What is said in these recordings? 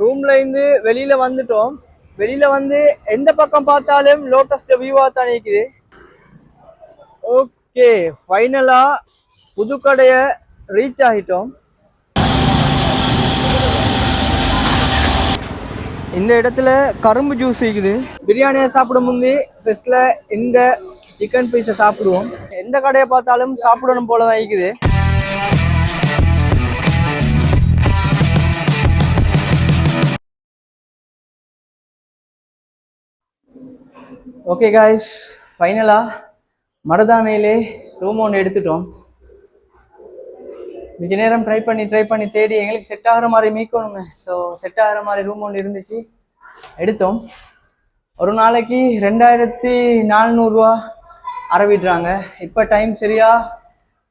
ரூம்ல இருந்து வெளியில வந்துட்டோம். வெளியில வந்து எந்த பக்கம் பார்த்தாலும் லோட்டஸ் வியூவா தான் நிக்குது. ஓகே ஃபைனலா புதுக்கடைய ரீச் ஆகிட்டோம். இந்த இடத்துல கரும்பு ஜூஸ் இருக்குது. பிரியாணியை சாப்பிடும் முந்தி ஃபர்ஸ்ட்ல இந்த சிக்கன் பீஸை சாப்பிடுவோம். எந்த கடையை பார்த்தாலும் சாப்பிடணும் போல தான் இருக்குது. ஓகே காய்ஸ் ஃபைனலாக மருதானையிலே ரூம் ஒன்று எடுத்துட்டோம். மிக நேரம் ட்ரை பண்ணி ட்ரை பண்ணி தேடி எங்களுக்கு செட் ஆகிற மாதிரி மீக்கணுங்க ஸோ செட் ஆகிற மாதிரி ரூம் ஒன்று இருந்துச்சு. எடுத்தோம். ஒரு நாளைக்கு ரெண்டாயிரத்தி நானூறுரூவா அறவிடுறாங்க. இப்போ டைம் சரியா?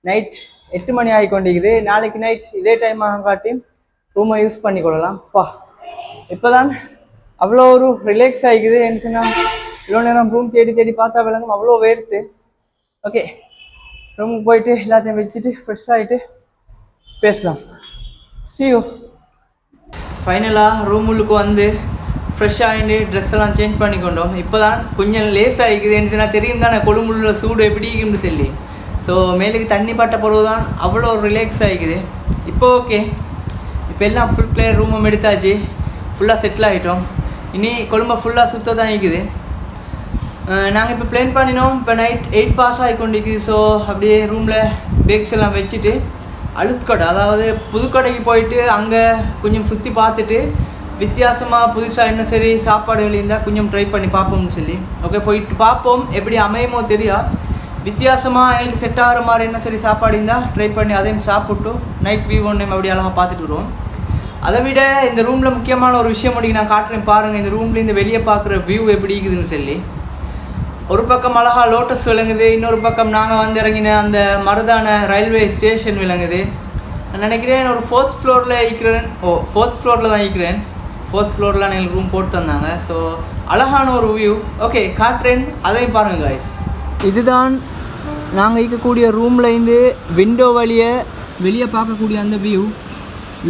நைட் எட்டு மணி ஆகி கொண்டிருக்குது நாளைக்கு நைட் இதே டைம் ஆக காட்டி ரூமை யூஸ் பண்ணிக்கொள்ளலாம். பா. இப்போதான் அவ்வளோ ஒரு ரிலாக்ஸ் ஆகிக்குது. என்ன சொன்னால் இவ்வளோ நேரம் ரூம் தேடி தேடி பார்த்தா விளங்கும். அவ்வளோ வேர்த்து. ஓகே ரூமுக்கு போயிட்டு எல்லாத்தையும் வச்சுட்டு ஃப்ரெஷ் ஆகிட்டு பேசலாம். சியூ ஃபைனலாக ரூம் உள்ளுக்கு வந்து ஃப்ரெஷ் ஆகிட்டு ட்ரெஸ் எல்லாம் சேஞ்ச் பண்ணி கொண்டோம் இப்போ தான் கொஞ்சம் லேஸ் ஆகிக்குதுன்னு தெரியும் தானே கொழும்புள்ள சூடு எப்படி இருக்குன்னு சொல்லி. ஸோ மேலுக்கு தண்ணி பாட்ட பிறகு தான் அவ்வளோ ரிலாக்ஸ் ஆகிக்குது இப்போ ஓகே இப்போ எல்லாம் ஃபுல் கிளியர் ரூமும் எடுத்தாச்சு. ஃபுல்லாக செட்டில் ஆகிட்டோம் இனி கொழும்பை ஃபுல்லாக சுத்த தான் இருக்குது. நாங்கள் இப்போ பிளான் பண்ணினோம். இப்போ நைட் எயிட் பாஸ் ஆகி கொண்டிருக்குது ஸோ அப்படியே ரூமில் பேக்ஸ் எல்லாம் வச்சுட்டு அழுத்கடை அதாவது புதுக்கடைக்கு போயிட்டு அங்கே கொஞ்சம் சுற்றி பார்த்துட்டு வித்தியாசமாக புதுசாக என்ன சரி சாப்பாடுகள் இருந்தால் கொஞ்சம் ட்ரை பண்ணி பார்ப்போம்னு சொல்லி. ஓகே போயிட்டு பார்ப்போம். எப்படி அமையுமோ தெரியா. வித்தியாசமாக எங்களுக்கு செட் ஆகிற மாதிரி என்ன சரி சாப்பாடு இருந்தால் ட்ரை பண்ணி அதையும் சாப்பிட்டு நைட் வியூ ஒன்று அப்படி அழகாக பார்த்துட்டு வருவோம். அதை விட இந்த ரூமில் முக்கியமான ஒரு விஷயம் முடிக்க நான் காட்டுறேன் பாருங்கள் இந்த ரூம்லேருந்து வெளியே பார்க்குற வியூ எப்படி இருக்குதுன்னு சொல்லி. ஒரு பக்கம் அழகா லோட்டஸ் விளங்குது இன்னொரு பக்கம் நாங்கள் வந்து இறங்கின அந்த மருதான ரயில்வே ஸ்டேஷன் விளங்குது. நான் நினைக்கிறேன் ஒரு ஃபோர்த் ஃப்ளோரில் இருக்கிறேன். ஓ ஃபோர்த் ஃப்ளோரில் தான் இருக்கிறேன். ஃபோர்த் ஃப்ளோரில் எங்களுக்கு ரூம் போட்டு தந்தாங்க. ஸோ அழகான ஒரு வியூ ஓகே காட்டுறேன். அதையும் பாருங்கள் காய்ஸ் இதுதான் நாங்கள் இருக்கக்கூடிய ரூம்லேருந்து விண்டோ வழியை வெளியே பார்க்கக்கூடிய அந்த வியூ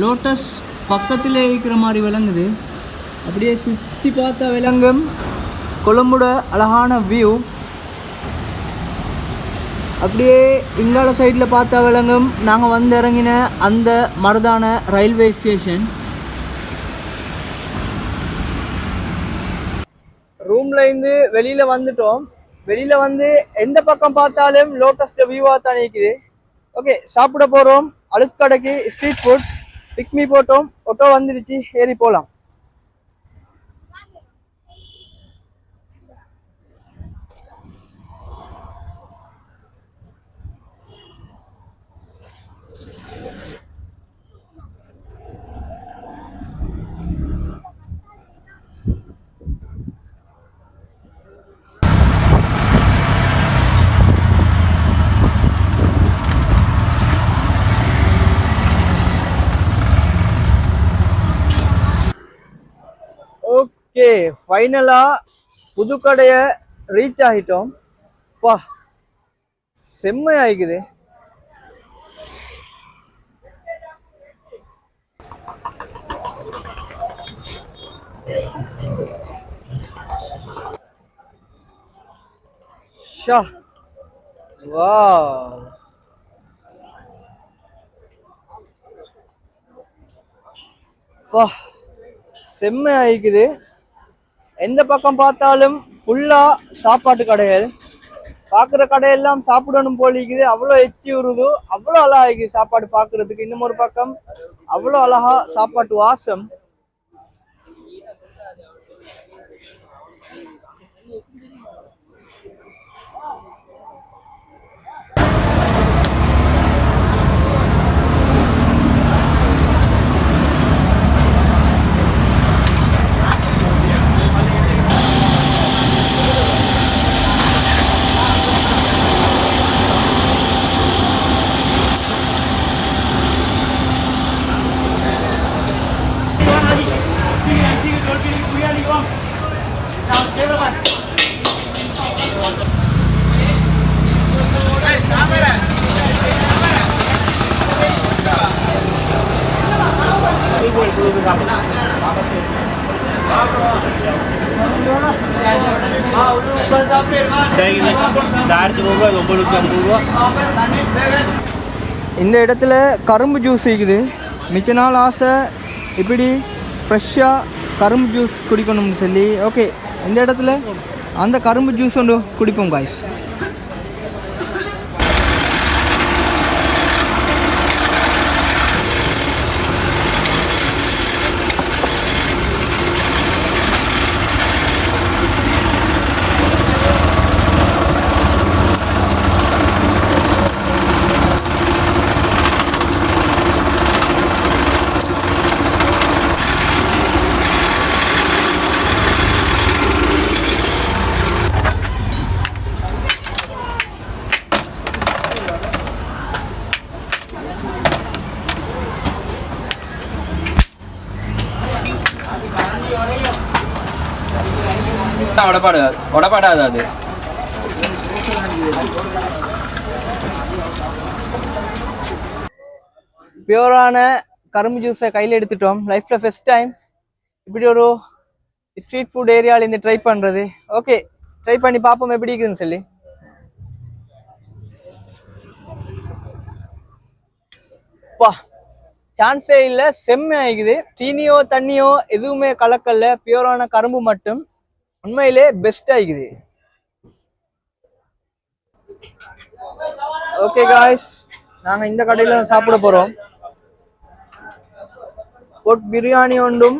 லோட்டஸ் பக்கத்தில் இருக்கிற மாதிரி விளங்குது. அப்படியே சுற்றி பார்த்தா விளங்கும் கொழம்போட அழகான வியூ அப்படியே இங்கால சைடில் பார்த்தா விளங்கும் நாங்கள் வந்து இறங்கின அந்த மருதான ரயில்வே ஸ்டேஷன் ரூம்ல இருந்து வெளியில வந்துட்டோம். வெளியில வந்து எந்த பக்கம் பார்த்தாலும் லோட்டஸ் வியூவா தான் இருக்குது ஓகே சாப்பிட போறோம். அழுக்கடைக்கு ஸ்ட்ரீட் ஃபுட் பிக்மி போட்டோம். ஒட்டோ வந்துடுச்சு. ஏறி போகலாம் ஓகே ஃபைனலாக புதுக்கடையை ரீச் ஆகிட்டோம். பா செம்மையாயிக்குது. ஷா வாவ். வா செம்மையாயிக்குது. எந்த பக்கம் பார்த்தாலும் ஃபுல்லா சாப்பாட்டு கடைகள். பார்க்குற கடையெல்லாம் சாப்பிடணும் போலிக்குது இருக்குது. அவ்வளோ எச்சி உருது அவ்வளோ அழகா இருக்குது சாப்பாடு பார்க்குறதுக்கு. இன்னும் ஒரு பக்கம் அவ்வளோ அழகா சாப்பாட்டு வாசம். ஆயிரத்தி ஐம்பது ரூபா இந்த இடத்துல கரும்பு ஜூஸ் இருக்குது மிச்ச நாள் ஆசை இப்படி ஃப்ரெஷ்ஷாக கரும்பு ஜூஸ் குடிக்கணும்னு சொல்லி. ஓகே இந்த இடத்துல அந்த கரும்பு ஜூஸ் ஒன்று குடிப்போம் காய்ஸ் உடப்பாடு உடப்பாடாது அது. பியூரான கரும்பு ஜூஸை கையில் எடுத்துட்டோம். லைஃப்பில் ஃபஸ்ட் டைம் இப்படி ஒரு ஸ்ட்ரீட் ஃபுட் ஏரியாவில் இருந்து ட்ரை பண்ணுறது ஓகே ட்ரை பண்ணி பார்ப்போம் எப்படி இருக்குதுன்னு சொல்லி. பா சான்ஸே இல்லை செம்மை ஆகிக்குது சீனியோ தண்ணியோ எதுவுமே கலக்கல்ல. பியூரான கரும்பு மட்டும். உண்மையிலே பெஸ்ட் ஆகிக்குது ஓகே காய்ஸ் நாங்கள் இந்த கடையில் தான் சாப்பிட போகிறோம் போட் பிரியாணி ஒன்றும்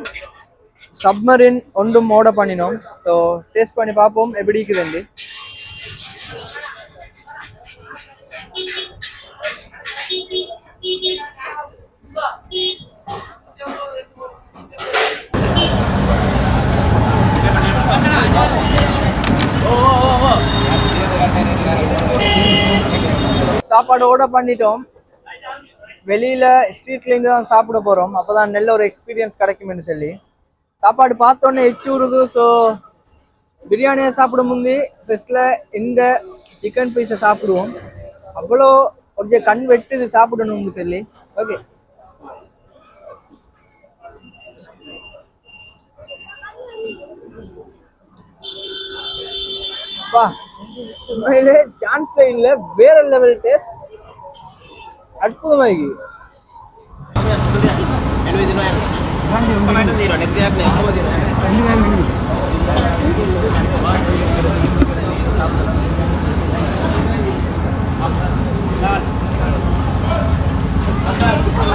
சப்மரின் ஒன்றும் ஆர்டர் பண்ணினோம். ஸோ டேஸ்ட் பண்ணி பார்ப்போம் எப்படி இருக்குதுண்டு சாப்பாடு ஓட பண்ணிட்டோம். வெளியில ஸ்ட்ரீட்ல இருந்து தான் சாப்பிட போறோம். அப்போதான் நல்ல ஒரு எக்ஸ்பீரியன்ஸ் கிடைக்கும்னு சொல்லி. சாப்பாடு பார்த்தோன்னே எச்சு உருது ஸோ பிரியாணியை சாப்பிட முந்தி ஃபஸ்ட்டில் இந்த சிக்கன் பீஸை சாப்பிடுவோம். அவ்வளோ கொஞ்சம் கண் வெட்டுது சாப்பிடணும்னு சொல்லி. ஓகே வா. உண்மையிலே சான்ஸ்ல இல்லை வேற லெவல் டேஸ்ட் அற்புதமாகி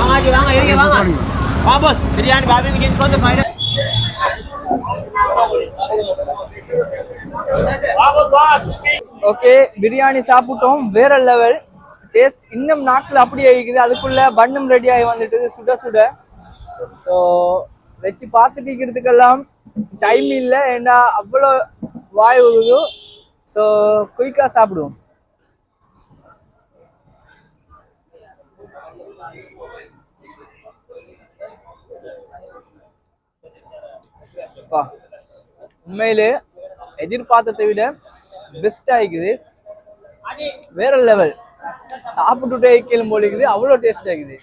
வாங்க வாங்க இருங்க வாங்க வா பாஸ் பிரியாணி பாபிக்கு తీసుకొని ఫైనల్ ஓகே பிரியாணி சாப்பிட்டோம் வேற லெவல் டேஸ்ட் இன்னும் நாக்கில் அப்படியே இருக்குது அதுக்குள்ள பண்ணும் ரெடி ஆகி வந்துட்டு சுட சுட. ஸோ வச்சு பார்த்துட்டு இருக்கிறதுக்கெல்லாம் டைம் இல்லை. ஏன்னா அவ்வளோ வாய் உழுது ஸோ குயிக்காக சாப்பிடுவோம். அப்பா, உண்மையிலே எதிர்பார்த்ததை விட பெஸ்ட் ஆகிக்குது. வேற லெவல் சாப்பிட்டுட்டே கேளும் போல இருக்குது. அவ்வளோ டேஸ்ட் ஆகுது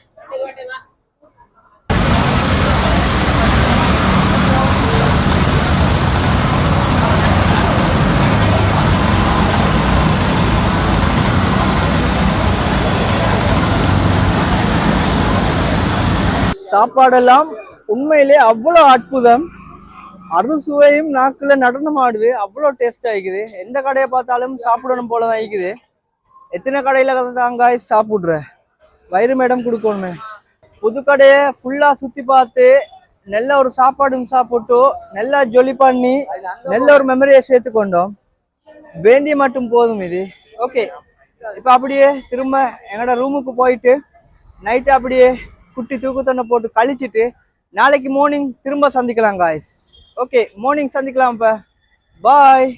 சாப்பாடெல்லாம் உண்மையிலே அவ்வளோ அற்புதம். அறுசுவையும் நாக்கில் நடனம் ஆடுது அவ்வளோ டேஸ்ட் ஆகிக்குது எந்த கடையை பார்த்தாலும் சாப்பிடணும் போல தான் ஆகிக்குது எத்தனை கடையில தாங்காய் சாப்பிட்ற. வயிறு மேடம் கொடுக்கணுமே. புது கடையை ஃபுல்லாக சுற்றி பார்த்து நல்ல ஒரு சாப்பாடும் சாப்பிட்டு நல்லா ஜொலி பண்ணி நல்ல ஒரு மெமரியை சேர்த்துக்கொண்டோம் வேண்டிய மட்டும் போதும் இது. ஓகே இப்போ அப்படியே திரும்ப எங்களோட ரூமுக்கு போயிட்டு நைட்டு அப்படியே குட்டி தூக்கத்தண்ணை போட்டு கழிச்சிட்டு நாளைக்கு மார்னிங் திரும்ப சந்திக்கலாம் காய்ஸ் ஓகே மார்னிங் சந்திக்கலாம் இப்போ. பாய்